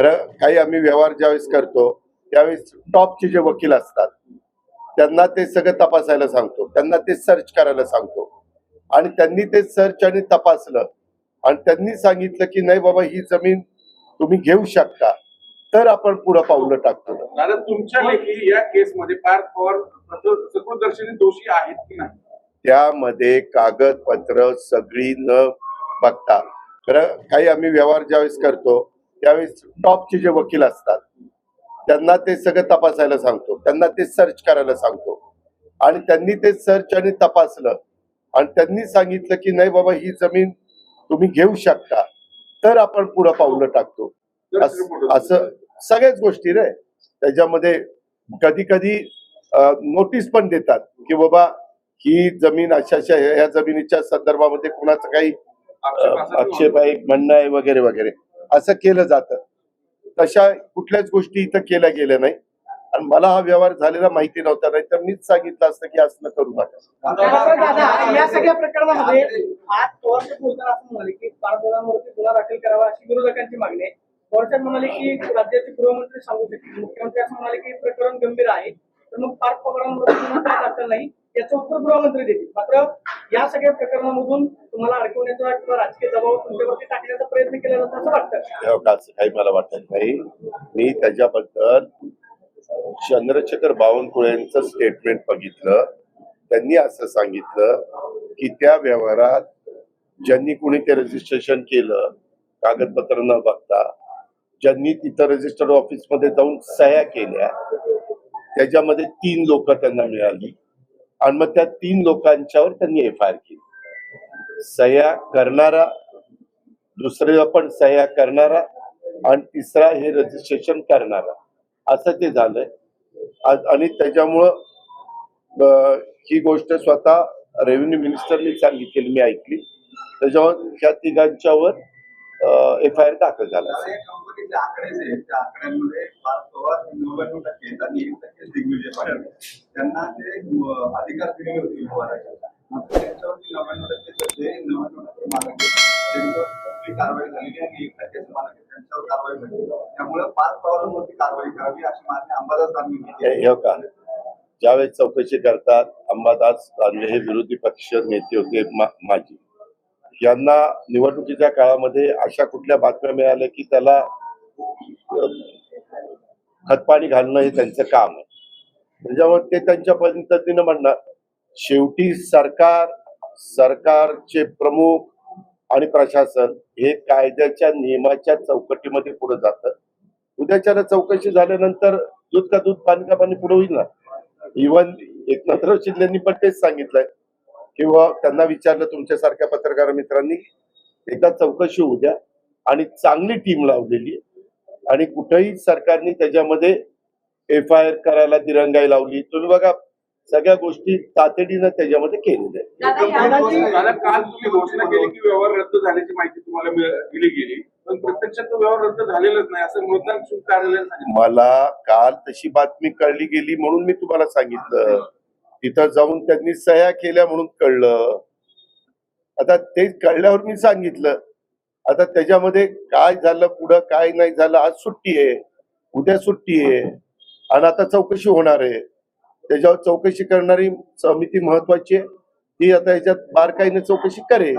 खरं काही आम्ही व्यवहार ज्यावेळेस करतो त्यावेळेस टॉपचे जे वकील असतात त्यांना ते सगळं तपासायला सांगतो. त्यांना ते सर्च करायला सांगतो. आणि त्यांनी ते सर्च आणि तपासलं. आणि त्यांनी सांगितलं की नाही बाबा ही जमीन तुम्ही घेऊ शकता. तर आपण पुढं पावलं टाकतो. तुमच्या लेखी या केसमध्ये पार्थ पवार दोषी आहेत की नाही? त्यामध्ये कागदपत्र सगळी न बघता. खरं काही आम्ही व्यवहार ज्यावेळेस करतो त्यावेळेस टॉपचे जे वकील असतात त्यांना ते सगळं तपासायला सांगतो. त्यांना ते सर्च करायला सांगतो. आणि त्यांनी ते सर्च आणि तपासलं. आणि त्यांनी सांगितलं की नाही बाबा ही जमीन तुम्ही घेऊ शकता. तर आपण पुढं पावलं टाकतो. अस- सगळ्याच गोष्टी रे. त्याच्यामध्ये कधी कधी नोटीस पण देतात की बाबा ही जमीन अशा अशा ह्या जमिनीच्या संदर्भामध्ये कुणाचं काही आक्षेप आहे म्हणणं आहे वगैरे वगैरे. असं केलं जातं. तशा कुठल्याच गोष्टी इथं केल्या गेल्या नाही. आणि मला हा व्यवहार झालेला माहिती नव्हता नाही तर मीच सांगितलं असतं की असं करू नका. या सगळ्या प्रकरणामध्ये आज बोलताना असं म्हणाले की पारदोरांवरती गुन्हा दाखल करावा अशी विरोधकांची मागणी आहे. पवारसाहेब म्हणाले की राज्याचे गृहमंत्री सांगू शकतील. मुख्यमंत्री असं म्हणाले की प्रकरण गंभीर आहे. तर मग पार्क पवारांवर गुन्हा दाखल नाही. याचं उत्तर गृहमंत्री देतील. मात्र या सगळ्या प्रकरणामधून तुम्हाला अडकवण्याचा किंवा राजकीय दबाव तुमच्यावरती टाकण्याचा प्रयत्न केला जातो असं वाटतं हो, तेव्हा काही मला वाटत नाही. मी त्याच्याबद्दल चंद्रशेखर बावनकुळेंचं स्टेटमेंट बघितलं. त्यांनी असं सांगितलं की त्या व्यवहारात ज्यांनी कुणी ते रजिस्ट्रेशन केलं कागदपत्र न बघता ज्यांनी तिथं रजिस्टर्ड ऑफिसमध्ये जाऊन सह्या केल्या त्याच्यामध्ये तीन लोक त्यांना मिळाली. आणि मग त्या तीन लोकांच्यावर त्यांनी एफ आय आर केली. सह्या करणारा दुसरं पण सह्या करणारा आणि तिसरा हे रजिस्ट्रेशन करणारा. असं ते झालंय. आणि त्याच्यामुळं ही गोष्ट स्वतः रेव्हेन्यू मिनिस्टरनी सांगितलेली मी ऐकली. त्याच्यावर ह्या तिघांच्यावर एफ आय आर दाखल झाला. जे आकडेच आकडे जे आहेत त्या आकड्यांमध्ये पाच पवार नव्याण्णव टक्के आहेत आणि एक टक्के दिग्विजय पाटील त्यांना ते अधिकार दिले होते व्यवहाराचे. मात्र त्यांच्यावरती नव्याण्णव टक्के जे नव्याण्णव टक्के मालक त्यांच्यावर कारवाई झालेली आणि एक टक्क्याचे मालक त्यांच्यावर कारवाई झाली त्यामुळे पाच पवारांवरती कारवाई करावी अशी मागणी अंबादास दानवे हे हो केली ज्यावेळेस चौकशी करतात अंबादास दानवे हे विरोधी पक्ष नेते होते माजी. यांना निवडणुकीच्या काळामध्ये अशा कुठल्या बातम्या मिळाल्या की त्याला खतपाणी घालणं हे त्यांचं काम आहे. त्याच्यामुळे ते त्यांच्या पद्धतीनं म्हणणार. शेवटी सरकार सरकारचे प्रमुख आणि प्रशासन हे कायद्याच्या नियमाच्या चौकटीमध्ये पुढे जातं. उद्याच्याला चौकशी झाल्यानंतर दूध का दूध पाणी का पाणी पुढे होईल ना? इव्हन एकनाथराव शिंदेनी पण तेच सांगितलंय. किंवा त्यांना विचारलं तुमच्यासारख्या पत्रकार मित्रांनी एकदा चौकशी होऊ द्या. आणि चांगली टीम लावलेली आहे. आणि कुठेही सरकारने त्याच्यामध्ये एफ आय आर करायला दिरंगाई लावली. तुम्ही बघा सगळ्या गोष्टी तातडीनं त्याच्यामध्ये केलेल्या आहेत. काल तुम्ही घोषणा केली की व्यवहार रद्द झाल्याची माहिती तुम्हाला दिली गेली. पण प्रत्यक्षात तो व्यवहार रद्द झालेलाच नाही असं मतदान शुल्क मला काल तशी बातमी कळली गेली म्हणून मी तुम्हाला सांगितलं. तिथं जाऊन त्यांनी सह्या केल्या म्हणून कळलं. आता ते कळल्यावर मी सांगितलं. आता त्याच्यामध्ये काय झालं पुढं काय नाही झालं आज सुट्टी आहे उद्या सुट्टी आहे आणि आता चौकशी होणार आहे. त्याच्यावर चौकशी करणारी समिती महत्वाची आहे. ती आता याच्यात बारकाईने चौकशी करेल.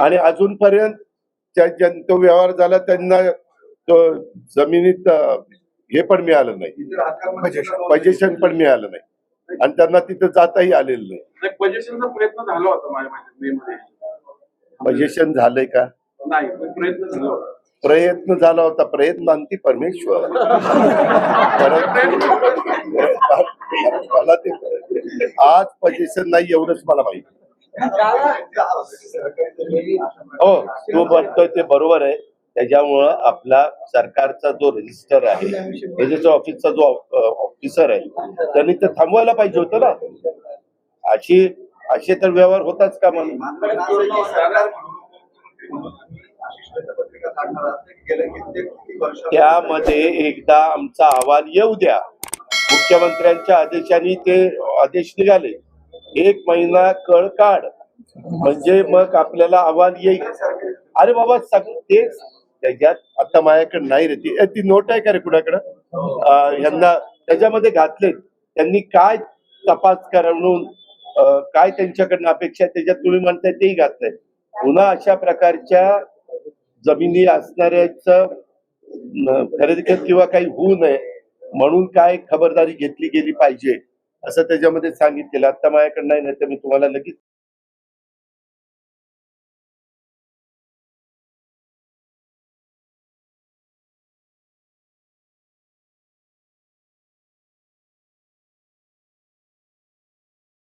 आणि अजूनपर्यंत तो व्यवहार झाला त्यांना जमिनीत हे पण मिळालं नाही. पजेशन पण मिळालं नाही. आणि त्यांना तिथं जाताही आलेलं नाही. पजेशनचा प्रयत्न झाला होता माझ्या माहिती मे मध्ये. पजेशन झालंय का? नाही प्रयत्न झाला होता. प्रयत्न झाला होता. प्रयत्न अंती परमेश्वर. मला ते आज पजेशन नाही एवढंच मला माहिती. हो तू म्हणतोय ते बरोबर आहे. त्याच्यामुळं आपला सरकारचा जो रजिस्टर आहे रजिस्टर ऑफिसचा जो ऑफिसर आहे त्यांनी तर थांबवायला पाहिजे होतं ना. अशी असे तर व्यवहार होताच का म्हणून त्यामध्ये एकदा आमचा अहवाल येऊ द्या. मुख्यमंत्र्यांच्या आदेशाने ते आदेश निघाले. एक महिना कळ काढ म्हणजे मग आपल्याला अहवाल येईल. अरे बाबा सग तेच त्याच्यात आता माझ्याकडे नाही रे ती. ती नोट आहे का रे कुणाकडं? यांना त्याच्यामध्ये घातले त्यांनी काय तपास करा म्हणून काय त्यांच्याकडनं अपेक्षा त्याच्यात तुम्ही म्हणताय तेही घातलंय पुन्हा अशा प्रकारच्या जमिनी असणाऱ्याच खरेदी किंवा काही होऊ नये म्हणून काय खबरदारी घेतली गेली पाहिजे असं त्याच्यामध्ये सांगितलेलं. आता माझ्याकडे नाही नाही तर मी तुम्हाला लगेच